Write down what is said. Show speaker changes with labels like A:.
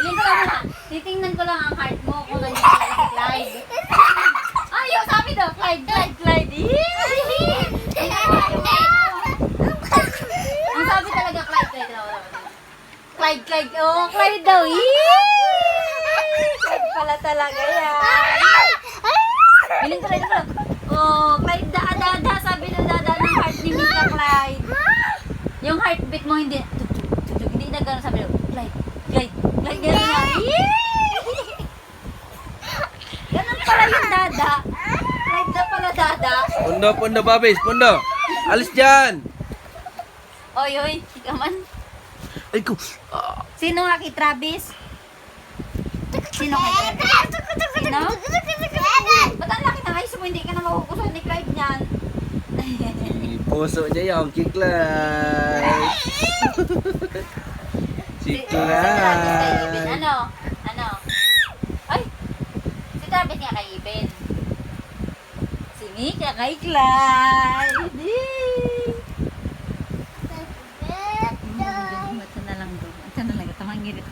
A: Piling ko lang, titingnan ko lang ang heart mo kung nandiyan ka si Clyde. Ay, yung sabi daw, Clyde, Clyde, Clyde. Ang sabi talaga, Clyde, Clyde daw. Clyde, Clyde, oh, Clyde daw. Clyde pala talaga yan. Piling ko rin ko lang, oh, Clyde, da, da, da, sabi na da, da, ng heart ni Mika, Clyde. Yung heartbeat mo hindi, hindi na gano'n sabi daw, Clyde, Clyde, Clyde, gano'n na. Ganun pala yung dada. Clyde na pala dada.
B: Pundo, pundo, babis, pundo.
A: Alis
B: dyan.
A: Oy, oy, ikaw man.
B: Ay ko. Ah,
A: Sino nga kay Travis?
C: Sino kay Travis? Sino?
A: Ba't ang laki ng eyes mo? Hindi ka na makukusan ni Clyde niyan.
B: puso niya yung Clyde. Si Clyde.
A: Ano? Ano? Ay! Si Travis niya kay Ibin. Si Mika kay Clyde. Mata na lang doon. Mata na lang. Tamang ngirit.